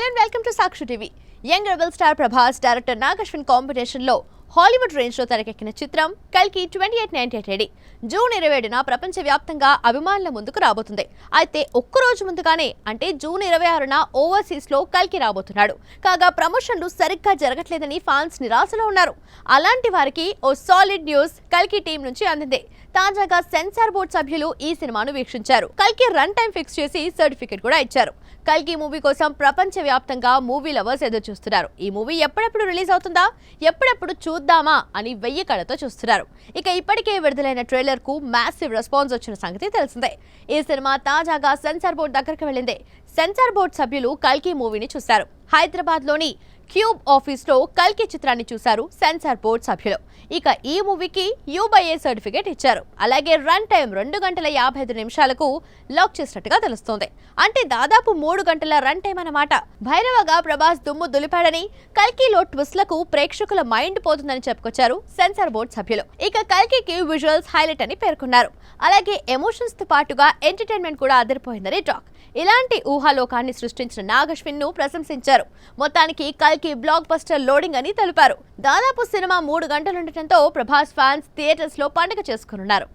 Hello and welcome to Sakshi TV young rebel star Prabhas director Nag Ashwin కాంబినేషన్లో Hollywood రేంజ్లో తెరకెక్కిన చిత్రం కల్కి twenty eight ninety eight June ఇరవై ఏడున ప్రపంచవ్యాప్తంగా అభిమానుల ముందుకు రాబోతుంది. అయితే ఒక్క రోజు ముందుగానే అంటే జూన్ ఇరవై ఆరున ఓవర్సీస్లో కల్కి రాబోతున్నాడు. కాగా ప్రమోషన్లు సరిగ్గా జరగట్లేదని ఫ్యాన్స్ నిరాశలో ఉన్నారు. అలాంటి వారికి ఓ సాలిడ్ న్యూస్ కల్కి టీం నుంచి అందింది. తాజాగా సెన్సార్ బోర్డు సభ్యులు ఈ సినిమాను వీక్షించారు. కల్కి రన్ టైం ఫిక్స్ చేసి సర్టిఫికెట్ కూడా ఇచ్చారు. కల్కి మూవీ కోసం ప్రపంచ వ్యాప్తంగా మూవీ లవర్స్ ఎదురు చూస్తున్నారు. ఈ మూవీ ఎప్పుడెప్పుడు రిలీజ్ అవుతుందా? ఎప్పుడెప్పుడు చూద్దామా? అని వెయ్యి కళ్ళతో చూస్తున్నారు. ఇక ఇప్పటికే విడుదలైన ట్రైలర్కు మ్యాసివ్ రెస్పాన్స్ వచ్చిన సంగతి తెలిసిందే. ఈ సినిమా తాజాగా సెన్సార్ బోర్డు దగ్గరికి వెళ్ళింది. సెన్సార్ బోర్డు సభ్యులు కల్కి మూవీని చూశారు. హైదరాబాద్లోని క్యూబ్ ఆఫీస్లో కల్కి చిత్రాన్ని చూశారు సెన్సార్ బోర్డు సభ్యులు. ఇక ఈ మూవీకి యూబైఏ సర్టిఫికేట్ ఇచ్చారు. అలాగే రన్ టైం రెండు గంటల యాభై ఐదు నిమిషాలకు లాక్ చేసినట్టుగా తెలుస్తోంది. అంటే దాదాపు మూడు గంటల రన్ టైం అన్నమాట. భైరవగా ప్రభాస్ దుమ్ము దులిపాడని కల్కిలో ట్విస్ట్లకు ప్రేక్షకుల మైండ్ పోతుందని చెప్పుకొచ్చారు సెన్సార్ బోర్డు సభ్యులు. ఇక కల్కికి విజువల్స్ హైలైట్ అని పేర్కొన్నారు. అలాగే ఎమోషన్స్తో పాటుగా ఎంటర్టైన్మెంట్ కూడా అదిరిపోయిందని టాక్. ఇలాంటి ఊహాలోకాన్ని సృష్టించిన నాగశ్విన్ను ప్రశంసించారు. మొత్తానికి కల్కి బ్లాక్ బస్టర్ లోడింగ్ అని తెలిపారు. దాదాపు సినిమా మూడు గంటలుండటంతో ప్రభాస్ ఫ్యాన్స్ థియేటర్స్లో పండుగ చేసుకున్నారు